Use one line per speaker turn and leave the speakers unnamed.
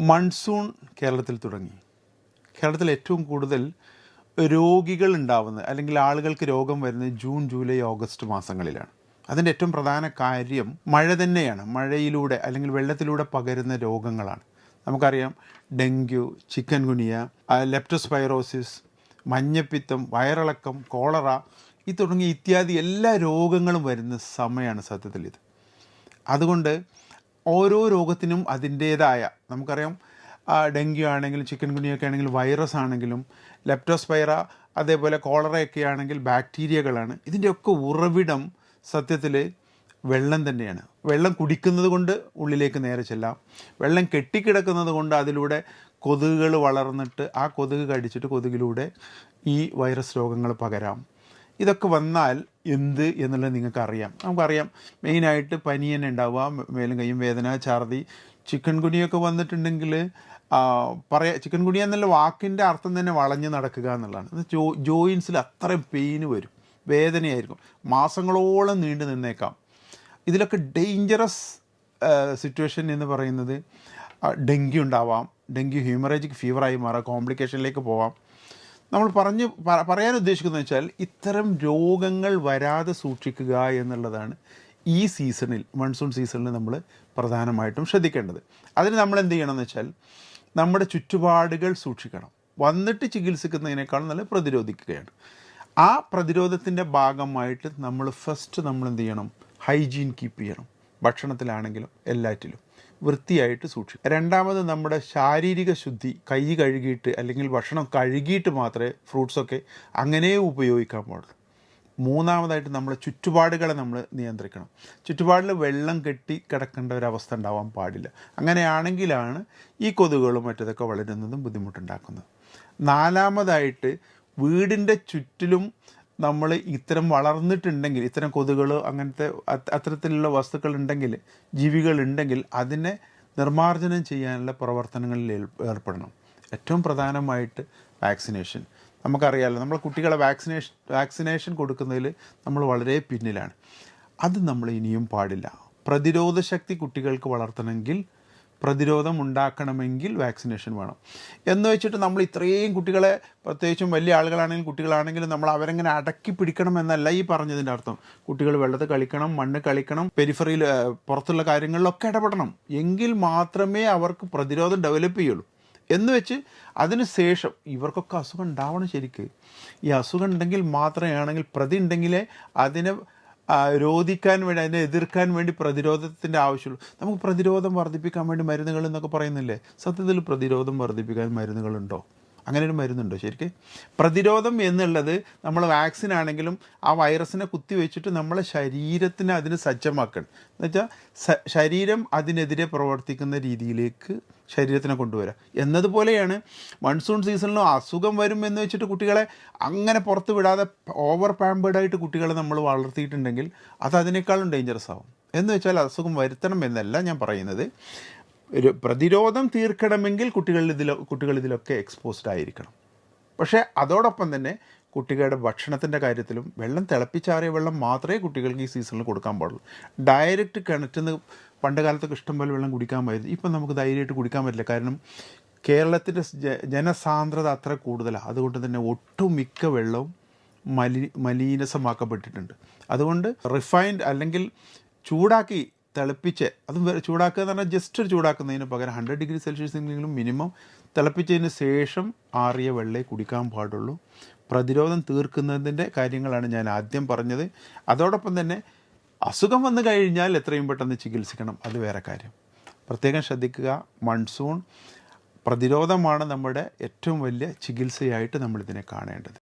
Monsoon കേരളത്തിൽ തുടങ്ങി. കേരളത്തിൽ ഏറ്റവും കൂടുതൽ രോഗികൾ ഉണ്ടാവുന്നത് അല്ലെങ്കിൽ ആളുകൾക്ക് രോഗം വരുന്നത് ജൂൺ ജൂലൈ ഓഗസ്റ്റ് മാസങ്ങളിലാണ്. അതിന്റെ ഏറ്റവും പ്രധാന കാര്യം മഴ തന്നെയാണ്. മഴയിലൂടെ അല്ലെങ്കിൽ വെള്ളത്തിലൂടെ പകരുന്ന രോഗങ്ങളാണ്. നമുക്കറിയാം ഡെങ്കു ചിക്കൻ ഗുനിയ ലെപ്റ്റോസ്പൈറോസിസ് മഞ്ഞപ്പിത്തം വയറിളക്കം കോളറ ഈ തുടങ്ങിയ ഇത്യാദി എല്ലാ രോഗങ്ങളും വരുന്ന സമയമാണ് സത്യത്തിൽ ഇത്. അതുകൊണ്ട് ഓരോ രോഗത്തിനും അതിന്റേതായ നമുക്കറിയാം ഡെങ്കി ആണെങ്കിലും ചിക്കൻ ഗുനിയൊക്കെ ആണെങ്കിലും വൈറസ് ആണെങ്കിലും ലെപ്റ്റോസ്പൈറ അതേപോലെ കോളറയൊക്കെ ആണെങ്കിൽ ബാക്ടീരിയകളാണ് ഇതിന്റെയൊക്കെ ഉറവിടം സത്യത്തിൽ വെള്ളം തന്നെയാണ്. വെള്ളം കുടിക്കുന്നത് കൊണ്ട് ഉള്ളിലേക്ക് നേരെ ചെല്ലാം. വെള്ളം കെട്ടിക്കിടക്കുന്നത് കൊണ്ട് അതിലൂടെ കൊതുകുകൾ വളർന്നിട്ട് ആ കൊതുക് കടിച്ചിട്ട് കൊതുകിലൂടെ ഈ വൈറസ് രോഗങ്ങൾ പകരാം. ഇതൊക്കെ വന്നാൽ എന്ത് എന്നുള്ളത് നിങ്ങൾക്കറിയാം. നമുക്കറിയാം മെയിനായിട്ട് പനി തന്നെ ഉണ്ടാവുക മേലും കയ്യും വേദന ഛർദി ചിക്കൻ ഗുനിയൊക്കെ വന്നിട്ടുണ്ടെങ്കിൽ പറയാ ചിക്കൻ ഗുനിയ എന്നുള്ള വാക്കിന്റെ അർത്ഥം തന്നെ വളഞ്ഞ് നടക്കുക എന്നുള്ളതാണ്. ജോ ജോയിൻസിൽ അത്രയും പെയിന് വരും വേദനയായിരിക്കും മാസങ്ങളോളം നീണ്ടു നിന്നേക്കാം. ഇതിലൊക്കെ ഡേഞ്ചറസ് സിറ്റുവേഷൻ എന്ന് പറയുന്നത് ഡെങ്കി ഉണ്ടാവാം ഡെങ്കി ഹ്യൂമറേജിക് ഫീവറായി മാറാം കോംപ്ലിക്കേഷനിലേക്ക് പോവാം. നമ്മൾ പറഞ്ഞ് പറയാൻ ഉദ്ദേശിക്കുന്നത് വെച്ചാൽ ഇത്തരം രോഗങ്ങൾ വരാതെ സൂക്ഷിക്കുക എന്നുള്ളതാണ് ഈ സീസണിൽ മൺസൂൺ സീസണിൽ നമ്മൾ പ്രധാനമായിട്ടും ശ്രദ്ധിക്കേണ്ടത്. അതിന് നമ്മൾ എന്ത് ചെയ്യണം എന്ന് വെച്ചാൽ നമ്മുടെ ചുറ്റുപാടുകൾ സൂക്ഷിക്കണം. വന്നിട്ട് ചികിത്സിക്കുന്നതിനേക്കാളും നല്ല പ്രതിരോധിക്കുകയാണ്. ആ പ്രതിരോധത്തിന്റെ ഭാഗമായിട്ട് നമ്മൾ ഫസ്റ്റ് നമ്മൾ എന്ത് ചെയ്യണം? ഹൈജീൻ കീപ്പ് ചെയ്യണം. ഭക്ഷണത്തിലാണെങ്കിലും എല്ലാറ്റിലും. വൃത്തിയായിട്ട് സൂക്ഷിക്കും. രണ്ടാമത് നമ്മുടെ ശാരീരിക ശുദ്ധി കൈ കഴുകിയിട്ട് അല്ലെങ്കിൽ ഭക്ഷണം കഴുകിയിട്ട് മാത്രമേ ഫ്രൂട്ട്സൊക്കെ അങ്ങനെ ഉപയോഗിക്കാൻ പാടുള്ളൂ. മൂന്നാമതായിട്ട് നമ്മുടെ ചുറ്റുപാടുകളെ നമ്മൾ നിയന്ത്രിക്കണം. ചുറ്റുപാടിൽ വെള്ളം കെട്ടി കിടക്കേണ്ട ഒരവസ്ഥ ഉണ്ടാവാൻ പാടില്ല. അങ്ങനെയാണെങ്കിലാണ് ഈ കൊതുകുകളും മറ്റതൊക്കെ വളരുന്നതും ബുദ്ധിമുട്ടുണ്ടാക്കുന്നത്. നാലാമതായിട്ട് വീടിന്റെ ചുറ്റിലും നമ്മൾ ഇത്തരം വളർന്നിട്ടുണ്ടെങ്കിൽ ഇത്തരം കൊതുകൾ അങ്ങനത്തെ അത്- അത്തരത്തിലുള്ള വസ്തുക്കൾ ഉണ്ടെങ്കിൽ ജീവികൾ ഉണ്ടെങ്കിൽ അതിനെ നിർമ്മാർജനം ചെയ്യാനുള്ള പ്രവർത്തനങ്ങളിൽ ഏർപ്പെടണം. ഏറ്റവും പ്രധാനമായിട്ട് വാക്സിനേഷൻ. നമുക്കറിയാമല്ലോ നമ്മൾ കുട്ടികളെ വാക്സിനേഷൻ വാക്സിനേഷൻ കൊടുക്കുന്നതിൽ നമ്മൾ വളരെ പിന്നിലാണ്. അത് നമ്മൾ ഇനിയും പാടില്ല. പ്രതിരോധ ശക്തി കുട്ടികൾക്ക് വളർത്തണമെങ്കിൽ പ്രതിരോധം ഉണ്ടാക്കണമെങ്കിൽ വാക്സിനേഷൻ വേണം. എന്ന് വെച്ചിട്ട് നമ്മൾ ഇത്രയും കുട്ടികളെ പ്രത്യേകിച്ചും വലിയ ആളുകളാണെങ്കിലും കുട്ടികളാണെങ്കിലും നമ്മൾ അവരെങ്ങനെ അടക്കി പിടിക്കണം എന്നല്ല ഈ പറഞ്ഞതിന്റെ അർത്ഥം. കുട്ടികൾ വെള്ളത്തിൽ കളിക്കണം മണ്ണ് കളിക്കണം പെരിഫറിയിൽ പുറത്തുള്ള കാര്യങ്ങളിലൊക്കെ ഇടപെടണം. എങ്കിൽ മാത്രമേ അവർക്ക് പ്രതിരോധം ഡെവലപ്പ് ചെയ്യുള്ളൂ. എന്ന് വെച്ച് അതിന് ശേഷം ഇവർക്കൊക്കെ അസുഖം ഉണ്ടാവണം ശരിക്ക്. ഈ അസുഖം ഉണ്ടെങ്കിൽ മാത്രമേ ആണെങ്കിൽ പ്രതി ഉണ്ടെങ്കിലേ അതിനെ രോധിക്കാൻ വേണ്ടി അതിനെ എതിർക്കാൻ വേണ്ടി പ്രതിരോധത്തിന്റെ ആവശ്യമുള്ളൂ. നമുക്ക് പ്രതിരോധം വർദ്ധിപ്പിക്കാൻ വേണ്ടി മരുന്നുകൾ എന്നൊക്കെ പറയുന്നില്ലേ? സത്യത്തിൽ പ്രതിരോധം വർദ്ധിപ്പിക്കാൻ മരുന്നുകളുണ്ടോ? അങ്ങനെ ഒരു മരുന്നുണ്ടോ. ശരിക്ക് പ്രതിരോധം എന്നുള്ളത് നമ്മൾ വാക്സിൻ ആണെങ്കിലും ആ വൈറസിനെ കുത്തിവെച്ചിട്ട് നമ്മളെ ശരീരത്തിനെ അതിന് സജ്ജമാക്കണം. എന്നുവെച്ചാൽ ശരീരം അതിനെതിരെ പ്രവർത്തിക്കുന്ന രീതിയിലേക്ക് ശരീരത്തിനെ കൊണ്ടുവരാം. എന്നതുപോലെയാണ് മൺസൂൺ സീസണിലും അസുഖം വരും എന്ന് വെച്ചിട്ട് കുട്ടികളെ അങ്ങനെ പുറത്ത് വിടാതെ ഓവർ പാമ്പേർഡായിട്ട് കുട്ടികളെ നമ്മൾ വളർത്തിയിട്ടുണ്ടെങ്കിൽ അത് അതിനേക്കാളും ഡേഞ്ചറസ് ആവും. എന്ന് വെച്ചാൽ അസുഖം വരുത്തണം എന്നല്ല ഞാൻ പറയുന്നത്. ഒരു പ്രതിരോധം തീർക്കണമെങ്കിൽ കുട്ടികൾ ഇതിൽ കുട്ടികൾ ഇതിലൊക്കെ എക്സ്പോസ്ഡ് ആയിരിക്കണം. പക്ഷേ അതോടൊപ്പം തന്നെ കുട്ടികളുടെ ഭക്ഷണത്തിന്റെ കാര്യത്തിലും വെള്ളം തിളപ്പിച്ചാറിയ വെള്ളം മാത്രമേ കുട്ടികൾക്ക് ഈ സീസണിൽ കൊടുക്കാൻ പാടുള്ളൂ. ഡയറക്റ്റ് കിണറ്റിൽ നിന്ന് പണ്ട് കാലത്തൊക്കെ ഇഷ്ടംപോലെ വെള്ളം കുടിക്കാൻ പറ്റും ഇപ്പം നമുക്ക് ധൈര്യമായിട്ട് കുടിക്കാൻ പറ്റില്ല. കാരണം കേരളത്തിന്റെ ജനസാന്ദ്രത അത്ര കൂടുതലാണ് അതുകൊണ്ട് തന്നെ ഒട്ടുമിക്ക വെള്ളവും മലി മലീനസമാക്കപ്പെട്ടിട്ടുണ്ട്. അതുകൊണ്ട് റിഫൈൻഡ് അല്ലെങ്കിൽ ചൂടാക്കി തിളപ്പിച്ച് അത് ചൂടാക്കുക എന്ന് പറഞ്ഞാൽ ജസ്റ്റ് ചൂടാക്കുന്നതിന് പകരം ഹൺഡ്രഡ് ഡിഗ്രി സെൽഷ്യസിലെങ്കിലും മിനിമം തിളപ്പിച്ചതിന് ശേഷം ആറിയ വെള്ളേ കുടിക്കാൻ പാടുള്ളൂ. പ്രതിരോധം തീർക്കുന്നതിന്റെ കാര്യങ്ങളാണ് ഞാൻ ആദ്യം പറഞ്ഞത്. അതോടൊപ്പം തന്നെ അസുഖം വന്നു കഴിഞ്ഞാൽ എത്രയും പെട്ടെന്ന് ചികിത്സിക്കണം. അത് വേറെ കാര്യം. പ്രത്യേകം ശ്രദ്ധിക്കുക മൺസൂൺ പ്രതിരോധമാണ് നമ്മുടെ ഏറ്റവും വലിയ ചികിത്സയായിട്ട് നമ്മളിതിനെ കാണേണ്ടത്.